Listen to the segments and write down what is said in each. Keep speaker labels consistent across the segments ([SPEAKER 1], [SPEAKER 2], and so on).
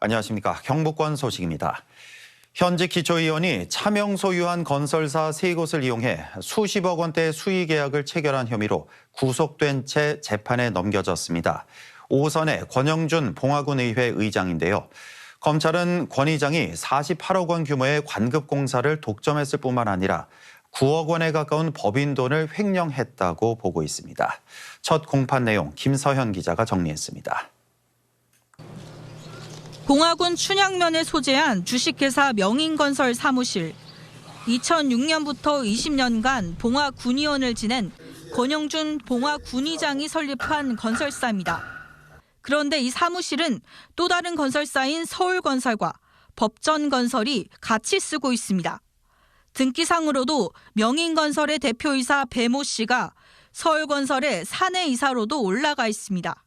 [SPEAKER 1] 안녕하십니까. 경북권 소식입니다. 현직 기초의원이 차명 소유한 건설사 세 곳을 이용해 수십억 원대 수의 계약을 체결한 혐의로 구속된 채 재판에 넘겨졌습니다. 오선의 권영준 봉화군의회 의장인데요. 검찰은 권 의장이 48억 원 규모의 관급 공사를 독점했을 뿐만 아니라 9억 원에 가까운 법인 돈을 횡령했다고 보고 있습니다. 첫 공판 내용 김서현 기자가 정리했습니다.
[SPEAKER 2] 봉화군 춘향면에 소재한 주식회사 명인건설 사무실. 2006년부터 20년간 봉화군의원을 지낸 권영준 봉화군의장이 설립한 건설사입니다. 그런데 이 사무실은 또 다른 건설사인 서울건설과 법전건설이 같이 쓰고 있습니다. 등기상으로도 명인건설의 대표이사 배모 씨가 서울건설의 사내 이사로도 올라가 있습니다.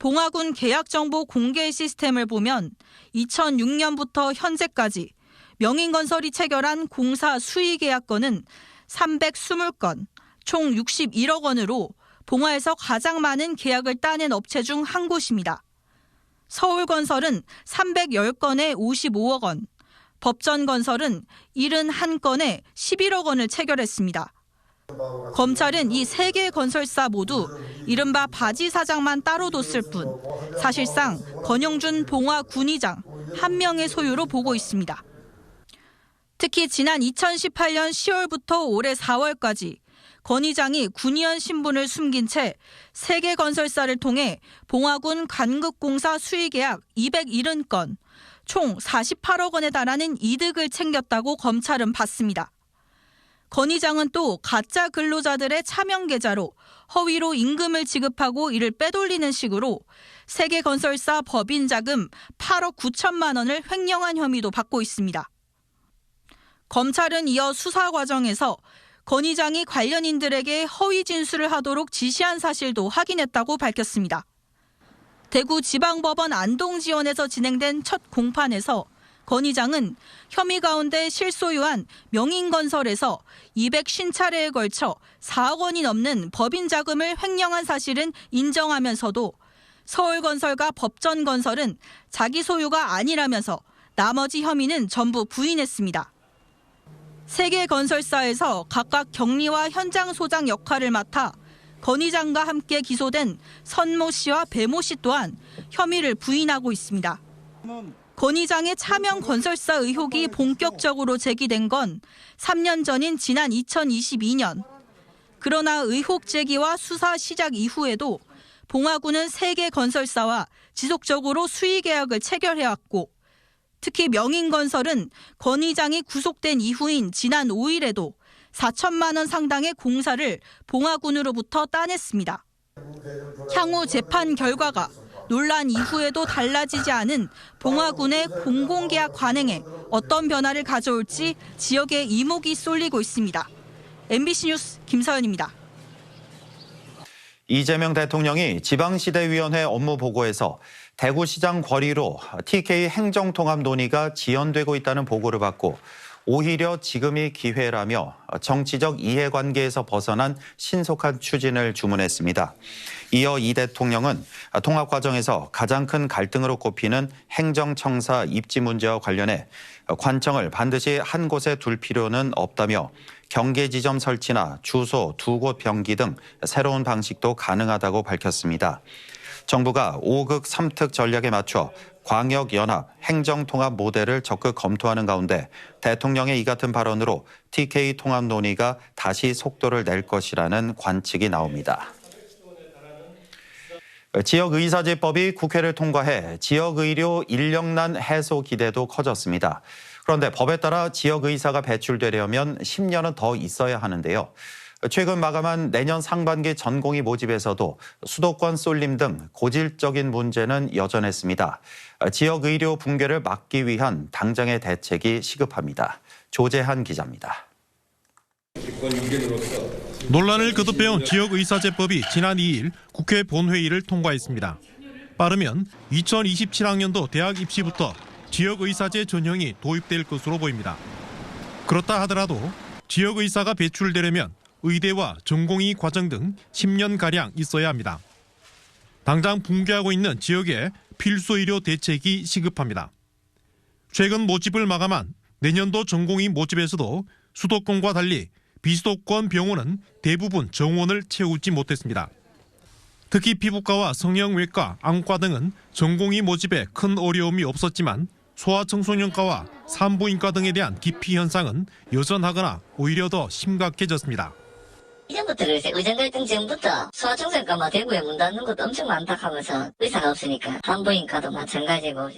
[SPEAKER 2] 봉화군 계약정보 공개 시스템을 보면 2006년부터 현재까지 명인건설이 체결한 공사 수의 계약건은 320건, 총 61억 원으로 봉화에서 가장 많은 계약을 따낸 업체 중 한 곳입니다. 서울건설은 310건에 55억 원, 법전건설은 71건에 11억 원을 체결했습니다. 검찰은 이 세 개 건설사 모두 이른바 바지 사장만 따로 뒀을 뿐 사실상 권영준 봉화 군의장 한 명의 소유로 보고 있습니다. 특히 지난 2018년 10월부터 올해 4월까지 권 의장이 군의원 신분을 숨긴 채 세계 건설사를 통해 봉화군 관급공사 수의계약 270건, 총 48억 원에 달하는 이득을 챙겼다고 검찰은 봤습니다. 권 의장은 또 가짜 근로자들의 차명 계좌로 허위로 임금을 지급하고 이를 빼돌리는 식으로 세계건설사 법인 자금 8억 9천만 원을 횡령한 혐의도 받고 있습니다. 검찰은 이어 수사 과정에서 권 의장이 관련인들에게 허위 진술을 하도록 지시한 사실도 확인했다고 밝혔습니다. 대구 지방법원 안동지원에서 진행된 첫 공판에서 권 의장은 혐의 가운데 실소유한 명인건설에서 250차례에 걸쳐 4억 원이 넘는 법인 자금을 횡령한 사실은 인정하면서도 서울건설과 법전건설은 자기 소유가 아니라면서 나머지 혐의는 전부 부인했습니다. 세계 건설사에서 각각 격리와 현장 소장 역할을 맡아 권 의장과 함께 기소된 선모 씨와 배모 씨 또한 혐의를 부인하고 있습니다. 권 의장의 차명 건설사 의혹이 본격적으로 제기된 건 3년 전인 지난 2022년. 그러나 의혹 제기와 수사 시작 이후에도 봉화구는 세계 건설사와 지속적으로 수의 계약을 체결해왔고 특히 명인건설은 권 의장이 구속된 이후인 지난 5일에도 4천만 원 상당의 공사를 봉화군으로부터 따냈습니다. 향후 재판 결과가 논란 이후에도 달라지지 않은 봉화군의 공공계약 관행에 어떤 변화를 가져올지 지역에 이목이 쏠리고 있습니다. MBC 뉴스 김서연입니다.
[SPEAKER 1] 이재명 대통령이 지방시대위원회 업무 보고에서 대구시장 거리로 TK 행정통합 논의가 지연되고 있다는 보고를 받고 오히려 지금이 기회라며 정치적 이해관계에서 벗어난 신속한 추진을 주문했습니다. 이어 이 대통령은 통합 과정에서 가장 큰 갈등으로 꼽히는 행정청사 입지 문제와 관련해 관청을 반드시 한 곳에 둘 필요는 없다며 경계 지점 설치나 주소 두 곳 병기 등 새로운 방식도 가능하다고 밝혔습니다. 정부가 5극 3특 전략에 맞춰 광역연합 행정통합 모델을 적극 검토하는 가운데 대통령의 이 같은 발언으로 TK 통합 논의가 다시 속도를 낼 것이라는 관측이 나옵니다. 지역의사제법이 국회를 통과해 지역의료 인력난 해소 기대도 커졌습니다. 그런데 법에 따라 지역의사가 배출되려면 10년은 더 있어야 하는데요. 최근 마감한 내년 상반기 전공의 모집에서도 수도권 쏠림 등 고질적인 문제는 여전했습니다. 지역 의료 붕괴를 막기 위한 당장의 대책이 시급합니다. 조재한 기자입니다.
[SPEAKER 3] 논란을 거듭해온 지역의사제법이 지난 2일 국회 본회의를 통과했습니다. 빠르면 2027학년도 대학 입시부터 지역의사제 전형이 도입될 것으로 보입니다. 그렇다 하더라도 지역의사가 배출되려면 의대와 전공의 과정 등 10년가량 있어야 합니다. 당장 붕괴하고 있는 지역에 필수 의료 대책이 시급합니다. 최근 모집을 마감한 내년도 전공의 모집에서도 수도권과 달리 비수도권 병원은 대부분 정원을 채우지 못했습니다. 특히 피부과와 성형외과, 안과 등은 전공의 모집에 큰 어려움이 없었지만 소아청소년과와 산부인과 등에 대한 기피 현상은 여전하거나 오히려 더 심각해졌습니다.
[SPEAKER 4] 이전부터 그랬어요. 의정 갈등 전부터 소아청소년과 뭐 대구에 문 닫는 것도 엄청 많다 하면서 의사가 없으니까 산부인과도 마찬가지고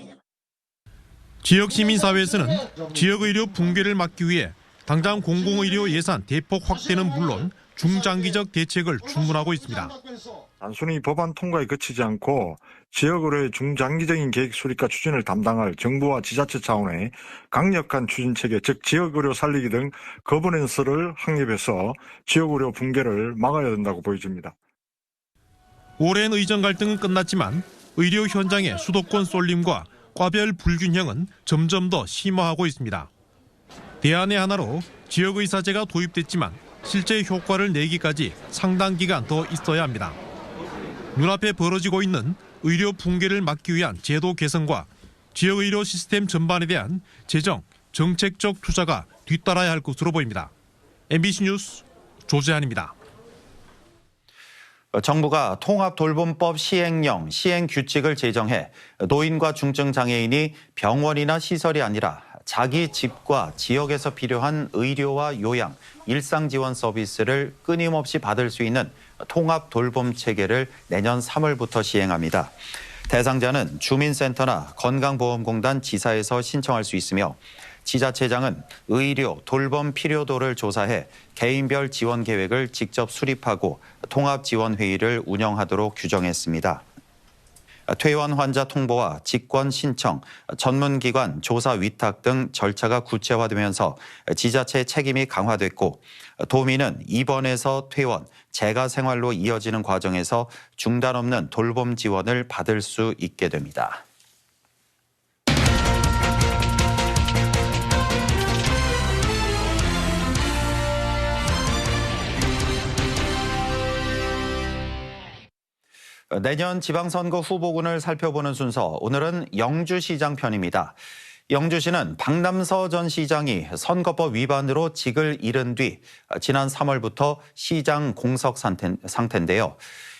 [SPEAKER 3] 지역 시민사회에서는 지역의료 붕괴를 막기 위해 당장 공공의료 예산 대폭 확대는 물론 중장기적 대책을 주문하고 있습니다.
[SPEAKER 5] 단순히 법안 통과에 그치지 않고 지역으로의 중장기적인 계획 수립과 추진을 담당할 정부와 지자체 차원의 강력한 추진 체계, 즉 지역의료 살리기 등 거버넌스를 확립해서 지역의료 붕괴를 막아야 된다고 보여집니다.
[SPEAKER 3] 오랜 의정 갈등은 끝났지만 의료 현장의 수도권 쏠림과 과별 불균형은 점점 더 심화하고 있습니다. 대안의 하나로 지역의사제가 도입됐지만 실제 효과를 내기까지 상당 기간 더 있어야 합니다. 눈앞에 벌어지고 있는 의료 붕괴를 막기 위한 제도 개선과 지역 의료 시스템 전반에 대한 재정, 정책적 투자가 뒤따라야 할 것으로 보입니다. MBC 뉴스 조재한입니다.
[SPEAKER 1] 정부가 통합돌봄법 시행령, 시행규칙을 제정해 노인과 중증장애인이 병원이나 시설이 아니라 자기 집과 지역에서 필요한 의료와 요양, 일상지원 서비스를 끊임없이 받을 수 있는 통합 돌봄 체계를 내년 3월부터 시행합니다. 대상자는 주민센터나 건강보험공단 지사에서 신청할 수 있으며 지자체장은 의료, 돌봄 필요도를 조사해 개인별 지원 계획을 직접 수립하고 통합 지원 회의를 운영하도록 규정했습니다. 퇴원 환자 통보와 직권 신청, 전문기관 조사 위탁 등 절차가 구체화되면서 지자체 책임이 강화됐고 도민은 입원에서 퇴원, 재가 생활로 이어지는 과정에서 중단 없는 돌봄 지원을 받을 수 있게 됩니다. 내년 지방선거 후보군을 살펴보는 순서 오늘은 영주시장 편입니다. 영주시는 박남서 전 시장이 선거법 위반으로 직을 잃은 뒤 지난 3월부터 시장 공석 상태인데요.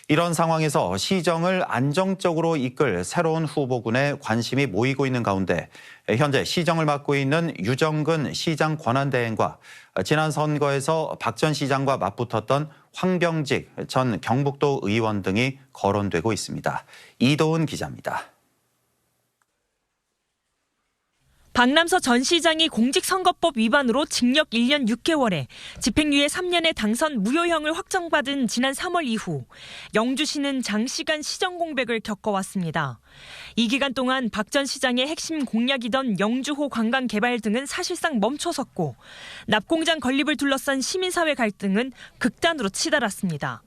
[SPEAKER 1] 이런 상황에서 시정을 안정적으로 이끌 새로운 후보군에 관심이 모이고 있는 가운데 현재 시정을 맡고 있는 유정근 시장 권한대행과 지난 선거에서 박 전 시장과 맞붙었던 황병직 전 경북도 의원 등이 거론되고 있습니다. 이도훈 기자입니다.
[SPEAKER 6] 박남서 전 시장이 공직선거법 위반으로 징역 1년 6개월에 집행유예 3년의 당선 무효형을 확정받은 지난 3월 이후 영주시는 장시간 시정 공백을 겪어왔습니다. 이 기간 동안 박 전 시장의 핵심 공약이던 영주호 관광 개발 등은 사실상 멈춰섰고 납공장 건립을 둘러싼 시민사회 갈등은 극단으로 치달았습니다.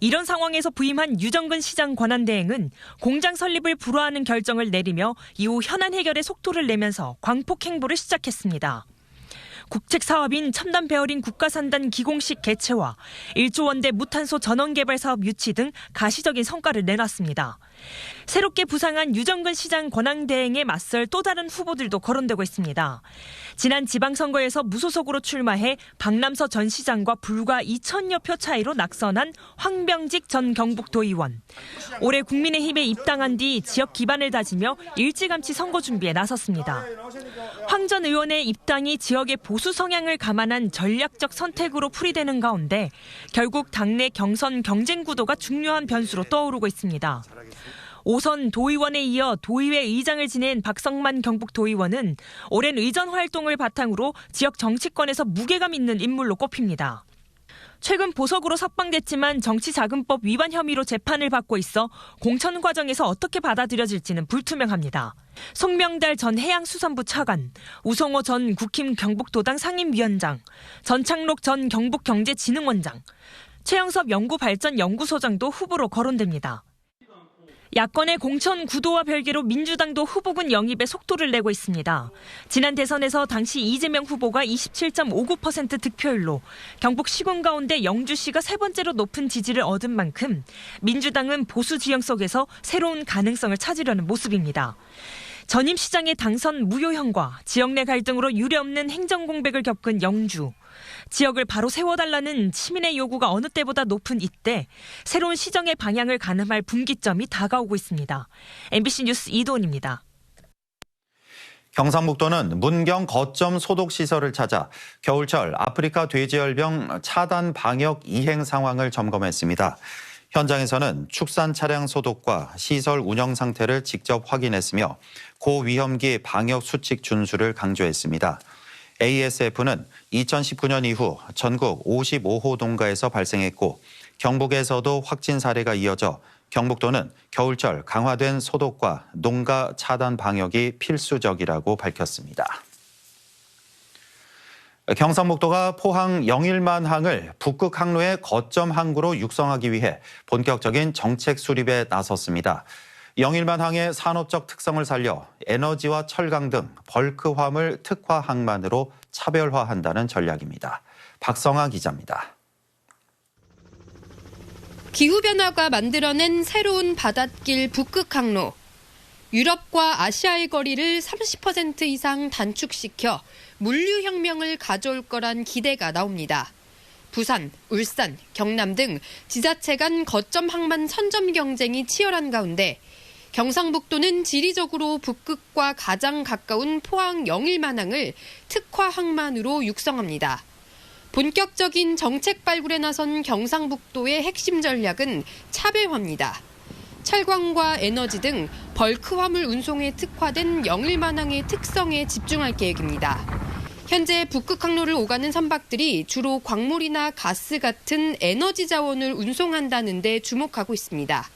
[SPEAKER 6] 이런 상황에서 부임한 유정근 시장 권한대행은 공장 설립을 불허하는 결정을 내리며 이후 현안 해결에 속도를 내면서 광폭 행보를 시작했습니다. 국책 사업인 첨단 베어링 국가산단 기공식 개최와 1조 원대 무탄소 전원 개발 사업 유치 등 가시적인 성과를 내놨습니다. 새롭게 부상한 유정근 시장 권한 대행에 맞설 또 다른 후보들도 거론되고 있습니다. 지난 지방선거에서 무소속으로 출마해 박남서 전 시장과 불과 2천여 표 차이로 낙선한 황병직 전 경북도의원. 올해 국민의힘에 입당한 뒤 지역 기반을 다지며 일찌감치 선거 준비에 나섰습니다. 황 전 의원의 입당이 지역의 보수 성향을 감안한 전략적 선택으로 풀이되는 가운데 결국 당내 경선 경쟁 구도가 중요한 변수로 떠오르고 있습니다. 오선 도의원에 이어 도의회 의장을 지낸 박성만 경북도의원은 오랜 의전 활동을 바탕으로 지역 정치권에서 무게감 있는 인물로 꼽힙니다. 최근 보석으로 석방됐지만 정치자금법 위반 혐의로 재판을 받고 있어 공천 과정에서 어떻게 받아들여질지는 불투명합니다. 송명달 전 해양수산부 차관, 우성호 전 국힘 경북도당 상임위원장, 전창록 전 경북경제진흥원장, 최영섭 연구발전연구소장도 후보로 거론됩니다. 야권의 공천 구도와 별개로 민주당도 후보군 영입에 속도를 내고 있습니다. 지난 대선에서 당시 이재명 후보가 27.59% 득표율로 경북 시군 가운데 영주시가 세 번째로 높은 지지를 얻은 만큼 민주당은 보수 지형 속에서 새로운 가능성을 찾으려는 모습입니다. 전임 시장의 당선 무효형과 지역 내 갈등으로 유례없는 행정 공백을 겪은 영주. 지역을 바로 세워달라는 시민의 요구가 어느 때보다 높은 이때 새로운 시정의 방향을 가늠할 분기점이 다가오고 있습니다. MBC 뉴스 이도은입니다.
[SPEAKER 1] 경상북도는 문경 거점 소독 시설을 찾아 겨울철 아프리카 돼지열병 차단 방역 이행 상황을 점검했습니다. 현장에서는 축산 차량 소독과 시설 운영 상태를 직접 확인했으며 고위험기 방역 수칙 준수를 강조했습니다. ASF는 2019년 이후 전국 55호 농가에서 발생했고 경북에서도 확진 사례가 이어져 경북도는 겨울철 강화된 소독과 농가 차단 방역이 필수적이라고 밝혔습니다. 경상북도가 포항 영일만 항을 북극 항로의 거점 항구로 육성하기 위해 본격적인 정책 수립에 나섰습니다. 영일만 항의 산업적 특성을 살려 에너지와 철강 등 벌크 화물 특화 항만으로 차별화한다는 전략입니다. 박성아 기자입니다.
[SPEAKER 7] 기후변화가 만들어낸 새로운 바닷길 북극 항로. 유럽과 아시아의 거리를 30% 이상 단축시켜 물류혁명을 가져올 거란 기대가 나옵니다. 부산, 울산, 경남 등 지자체 간 거점 항만 선점 경쟁이 치열한 가운데 경상북도는 지리적으로 북극과 가장 가까운 포항 영일만항을 특화 항만으로 육성합니다. 본격적인 정책 발굴에 나선 경상북도의 핵심 전략은 차별화입니다. 철광과 에너지 등 벌크 화물 운송에 특화된 영일만항의 특성에 집중할 계획입니다. 현재 북극 항로를 오가는 선박들이 주로 광물이나 가스 같은 에너지 자원을 운송한다는 데 주목하고 있습니다.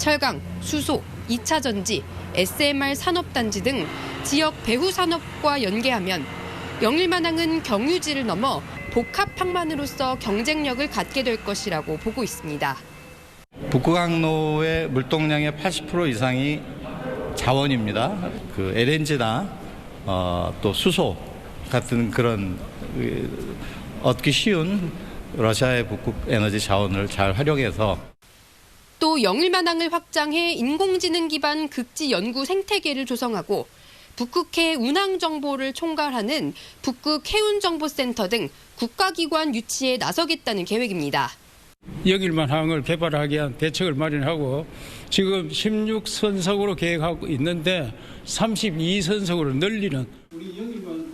[SPEAKER 7] 철강, 수소, 2차 전지, SMR 산업단지 등 지역 배후 산업과 연계하면 영일만항은 경유지를 넘어 복합 항만으로서 경쟁력을 갖게 될 것이라고 보고 있습니다.
[SPEAKER 8] 북극항로의 물동량의 80% 이상이 자원입니다. 그 LNG나 어, 또 수소 같은 그런 그, 얻기 쉬운 러시아의 북극 에너지 자원을 잘 활용해서
[SPEAKER 7] 또 영일만항을 확장해 인공지능 기반 극지 연구 생태계를 조성하고 북극해 운항 정보를 총괄하는 북극 해운 정보센터 등 국가기관 유치에 나서겠다는 계획입니다.
[SPEAKER 9] 영일만항을 개발하기 위한 대책을 마련하고 지금 16선석으로 계획하고 있는데 32선석으로 늘리는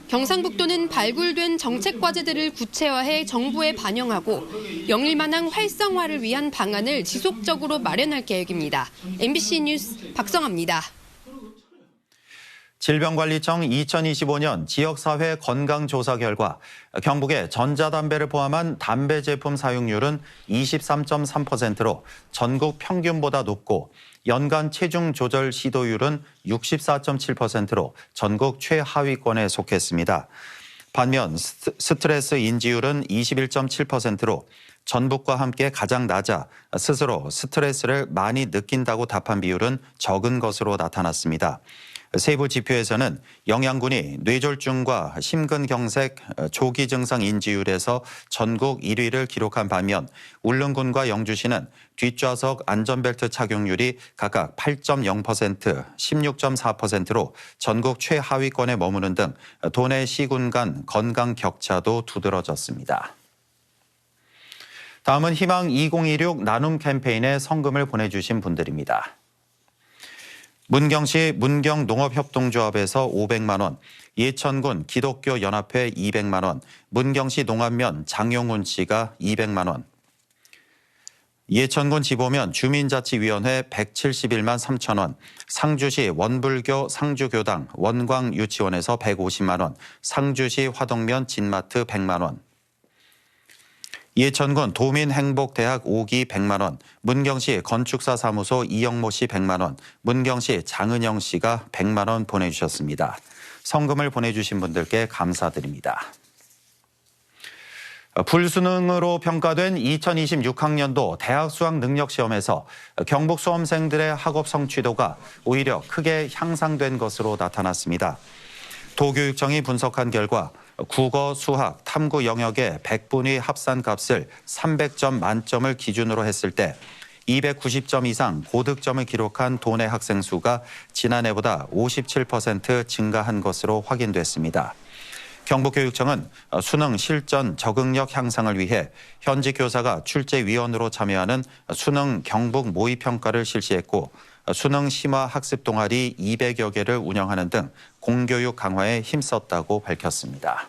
[SPEAKER 7] 경상북도는 발굴된 정책 과제들을 구체화해 정부에 반영하고 영일만항 활성화를 위한 방안을 지속적으로 마련할 계획입니다. MBC 뉴스 박성아입니다.
[SPEAKER 1] 질병관리청 2025년 지역사회 건강조사 결과 경북의 전자담배를 포함한 담배 제품 사용률은 23.3%로 전국 평균보다 높고 연간 체중 조절 시도율은 64.7%로 전국 최하위권에 속했습니다. 반면 스트레스 인지율은 21.7%로 전북과 함께 가장 낮아 스스로 스트레스를 많이 느낀다고 답한 비율은 적은 것으로 나타났습니다. 세부 지표에서는 영양군이 뇌졸중과 심근경색 조기 증상 인지율에서 전국 1위를 기록한 반면 울릉군과 영주시는 뒷좌석 안전벨트 착용률이 각각 8.0%, 16.4%로 전국 최하위권에 머무는 등 도내 시군 간 건강 격차도 두드러졌습니다. 다음은 희망 2026 나눔 캠페인에 성금을 보내주신 분들입니다. 문경시 문경농업협동조합에서 500만 원, 예천군 기독교 연합회 200만 원, 문경시 농안면 장용훈 씨가 200만 원, 예천군 지보면 주민자치위원회 171만 3천 원, 상주시 원불교 상주교당 원광유치원에서 150만 원, 상주시 화덕면 진마트 100만 원, 예천군 도민행복대학 5기 100만 원, 문경시 건축사 사무소 이영모 씨 100만 원, 문경시 장은영 씨가 100만 원 보내주셨습니다. 성금을 보내주신 분들께 감사드립니다. 불수능으로 평가된 2026학년도 대학 수학 능력 시험에서 경북 수험생들의 학업 성취도가 오히려 크게 향상된 것으로 나타났습니다. 도교육청이 분석한 결과 국어, 수학, 탐구 영역의 100분위 합산 값을 300점 만점을 기준으로 했을 때 290점 이상 고득점을 기록한 도내 학생 수가 지난해보다 57% 증가한 것으로 확인됐습니다. 경북교육청은 수능 실전 적응력 향상을 위해 현직 교사가 출제위원으로 참여하는 수능 경북 모의평가를 실시했고 수능 심화 학습 동아리 200여 개를 운영하는 등 공교육 강화에 힘썼다고 밝혔습니다.